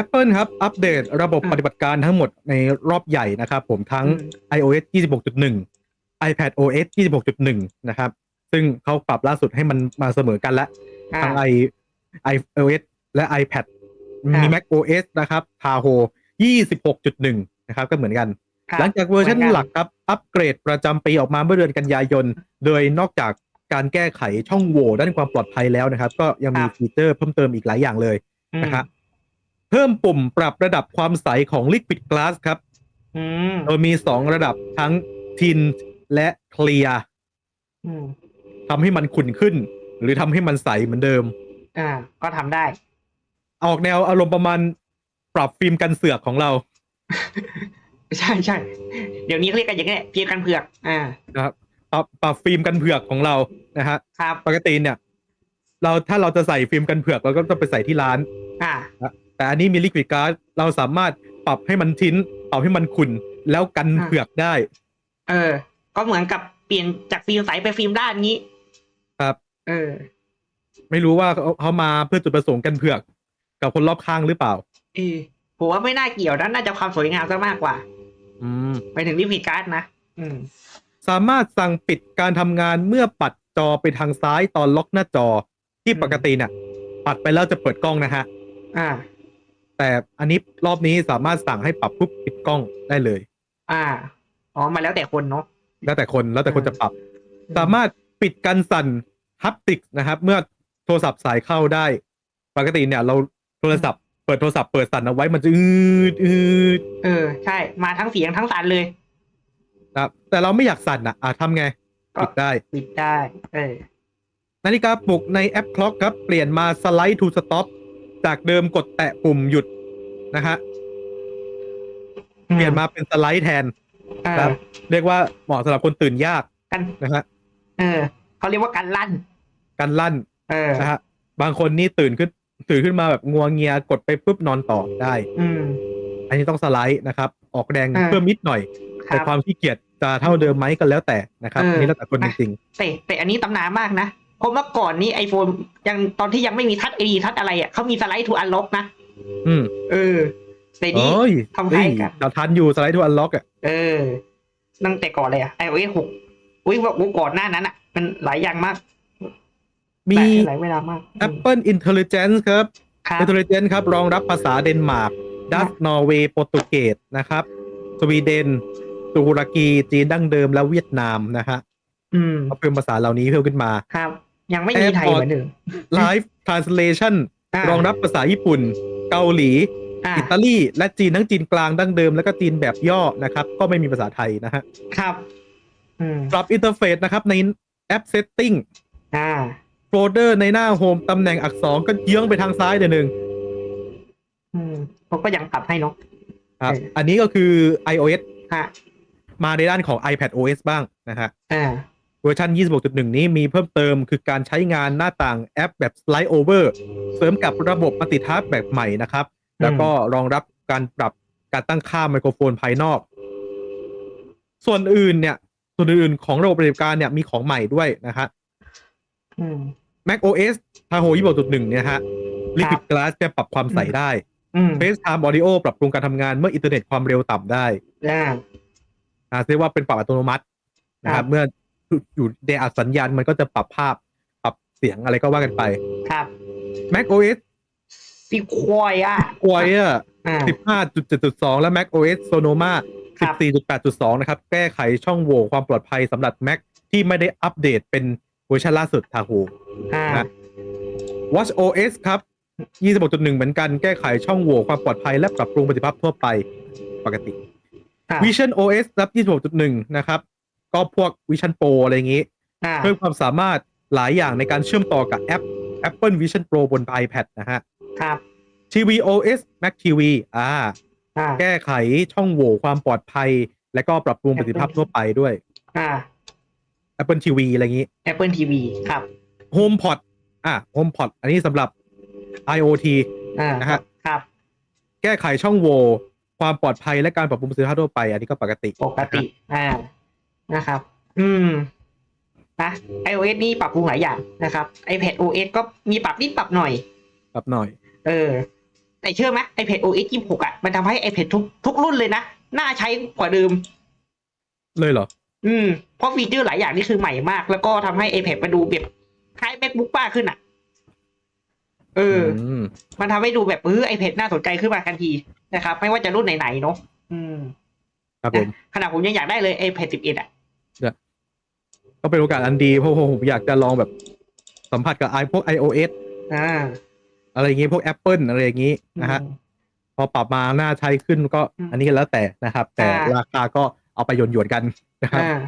Apple ครับ อัปเดตระบบอะปฏิบัติการทั้งหมดในรอบใหญ่นะครับผมทั้งอืม iOS 26.1 iPad OS 26.1 นะครับ ซึ่งเขาปรับล่าสุดให้มันมาเสมอกันแล้วอ่าทั้ง i iOS และ iPad อะมี Mac OS นะครับ Tahoe 26.1 นะครับ ก็เหมือนกันครับหลังจากเวอร์ชันมือนกันหลักครับ อัปเกรดประจำปีออกมาเมื่อเดือนกันยายน โดยนอกจากการแก้ไขช่องโหว่ด้านความปลอดภัยแล้วนะครับ ก็ยังมีฟีเจอร์เพิ่มเติมอีกหลายอย่างเลยอืมนะครับ เพิ่มปุ่มปรับระดับความใสของ Liquid Glass ครับ อืมโดยมี2ระดับทั้งทินและเคลียร์อืมทำให้มันขุ่นขึ้น หรือทำให้มันใสเหมือนเดิม อ่า ก็ทำได้ ออกแนวอารมณ์ประมาณปรับฟิล์มกันเสือกของเราใช่ใช่เดี๋ยวนี้เขาเรียกกันอย่างนี้แหละเพียงกันเผือก อ่า นะครับปรับปรับฟิล์มกันเผือกของเรานะฮะครับ ปกติเนี่ย เราถ้าเราจะใส่ฟิล์มกันเผือกเราก็ต้องไปใส่ที่ร้าน อ่า แต่อันนี้มี Liquid Glass เราสามารถปรับให้มันทิ้นปรับให้มันขุ่นแล้วกันอะเผือกได้ เออ ก็เหมือนกับเปลี่ยนจากฟิล์มใสไปฟิล์มด้านงี้ ครับ เออ ไม่รู้ว่าเขาเขามาเพื่อจุดประสงค์กันเผือก กับคนรอบข้างหรือเปล่า เออผมว่าไม่น่าเกี่ยวนะน่าจะความสวยงามซะมากกว่า อืมไปถึงลิมิตการ์ดนะอืม สามารถสั่งปิดการทำงานเมื่อปัดจอไปทางซ้ายตอนล็อกหน้าจอที่อืมปกติเนี่ยปัดไปแล้วจะเปิดกล้องนะฮะ อ่า แต่อันนี้รอบนี้สามารถสั่งให้ปรับปุ๊บปิดกล้องได้เลย อ่า อ๋อ มาแล้วแต่คนเนาะ แล้วแต่คนแล้วแต่คนจะปรับ สามารถปิดการสั่นฮัปติกนะครับ เมื่อโทรศัพท์สายเข้าได้ ปกติเนี่ยเราโทรศัพท์เปิดโทรศัพท์เปิดสั่นเอาไว้มันจะอืดอืดเออ ใช่ มาทั้งเสียงทั้งสารเลยนะครับแต่เราไม่อยากสั่นอะอะทำไงก็ปิดได้ปิดได้ เออนาฬิกาปลุกในแอปคล็อกครับ เปลี่ยนมาสไลด์ to stop จากเดิมกดแตะปุ่มหยุดนะฮะเปลี่ยนมาเป็นสไลด์แทนเออครับ เรียกว่าเหมาะสำหรับคนตื่นยากกันนะฮะเออเขาเรียกว่าการลั่นกันลั่น เออนะฮะบางคนนี่ตื่นขึ้น ตื่นขึ้นมาแบบงัวเงียกดไปปุ๊บนอนต่อได้ อืมอันนี้ต้องสไลด์นะครับ ออกแรงอ่าเพิ่มนิดหน่อยคแต่รับความขี้เกียจจะเท่าเดิมไหมก็แล้วแต่นะครับเอออัอันนี้แล้วแต่คนจริงแต่แต่อันนี้ตำนานมากนะ เพราะเมื่อก่อนนี้ไอโฟนยังตอนที่ยังไม่มีทัชไอดีทัชอะไรอะเขามีสไลด์ทูอันล็อกนะๆอืมเออแต่โอ้นี่ยทำให้กันเราทันอยู่สไลด์ทูอันล็อกอะเออตั้งแต่ก่อนเลยอะ iOS หกอุ้ยว่าว่าก่อนหน้านั้นอะ มันหลายอย่างมาก มีหลายเวลามาก Apple Intelligence ครับครับ Intelligence ครับ รองรับภาษาเดนมาร์กดัตนอร์เวย์โปรตุเกสนะครับสวีเดนตุรกีจีนดั้งเดิมและเวียดนามนะฮะอืมเขาเพิ่มภาษาเหล่านี้เพิ่มขึ้นมาครับ ยังไม่มีไทย AirPods เหมือนเดิม Live Translation ารองรับภาษาญี่ปุ่น เกาหลี อ่าอิตาลี และจีนทั้งจีนกลางดั้งเดิม แล้วก็จีนแบบย่อนะครับ ก็ไม่มีภาษาไทยนะฮะครับ อืมปรับอินเทอร์เฟซนะครับในแอป Setting อ่า โฟลเดอร์ในหน้าโฮมตำแหน่งอักษรก็เยื้องไปทางซ้ายเดี๋ยวหนึ่งอืมผมก็ยังปรับให้เนาะ ครับเอออั อันนี้ก็คือ iOS ฮะมาในด้านของ iPad OS บ้างนะฮะ อ่า เวอร์ชัน26.1 นี้มีเพิ่มเติมคือการใช้งานหน้าต่างแอปแบบ Slide Over เสริมกับระบบมัลติทัสแบบใหม่นะครับ แล้วก็รองรับการปรับการตั้งค่าไมโครโฟนภายนอก ส่วนอื่นเนี่ย ส่วนอื่นของระบบปฏิบัติการเนี่ยมีของใหม่ด้วยนะฮะอืม Mac OS Tahoe 26.1 เนี่ยฮะ Liquid Glass จะปรับความใสได้อืม FaceTime Audio ปรับปรุงการทำงานเมื่ออินเทอร์เน็ตความเร็วต่ำได้อ่านะเรียกว่าเป็นปรับอัตโนมัตินะคครัรับบเมื่อ อยู่ในอัดสัญญาณมันก็จะปรับภาพ ปรับเสียงอะไรก็ว่ากันไป ครับ Mac OS ซีควอยอะ Quire อ่า15.7.2 และ Mac OS Sonoma ครับ 14.8.2 นะครับ แก้ไขช่องโหว่ความปลอดภัยสำหรับ Mac ที่ไม่ได้อัปเดตเป็นเวอร์ชันล่าสุด Tahoe อ่า นะ Watch OS ครับ 26.1 เหมือนกัน แก้ไขช่องโหว่ความปลอดภัยและปรับปรุงประสิทธิภาพทั่วไปปกติอ่า Vision OS รับ 26.1 นะครับ ก็พวก Vision Pro อะไรอย่างนี้อ่าเพิ่มความสามารถหลายอย่างในการเชื่อมต่อกับแอป Apple Vision Pro บน iPad นะฮะ ครับ TV OS Mac TV อ่า อ่า แก้ไขช่องโหว่ความปลอดภัย และก็ปรับปรุงประสิทธิภาพทั่วไปด้วย อ่า Apple TV อะไรอย่างนี้ Apple TV ครับ HomePod อ่า HomePod อันนี้สำหรับ IoT อ่านะฮะ ครับ แก้ไขช่องโหว่ความปลอดภัยและการปรับปรุงประสิทธิภาพทั่วไป อันนี้ก็ปกติ ปกติ อ่า นะครับ อืมนะ iOS นี่ปรับปรุงหลายอย่างนะครับ iPad OS ก็มีปรับนิดปรับหน่อย ปรับหน่อย เออ แต่เชื่อไหม iPad OS 26อะ มันทำให้ iPad ทุกทุกรุ่นเลยนะ น่าใช้กว่าเดิม เลยเหรอ อืม เพราะฟีเจอร์หลายอย่างนี่คือใหม่มาก แล้วก็ทำให้ iPad มาดูแบบคล้าย MacBook มากขึ้นอะ เออมมันทำให้ดูแบบเออ iPad น่าสนใจขึ้นมาทันทีนะครับ ไม่ว่าจะรุ่นไหนๆเนาะอืม ครับผมขนาดผมยังอยากได้เลย iPad 11อะก็เป็นโอกาสอันดีเพราะผมอยากจะลองแบบสัมผัสกับไอพวก iOS อ่า อะไรอย่างงี้พวก Apple อะไรอย่างงี้นะฮะพอปรับมาน่าใช้ขึ้นก็อืมอันนี้ก็แล้วแต่นะครับ แต่อ่าราคาก็เอาไปหยวนๆกันนะครับอ่า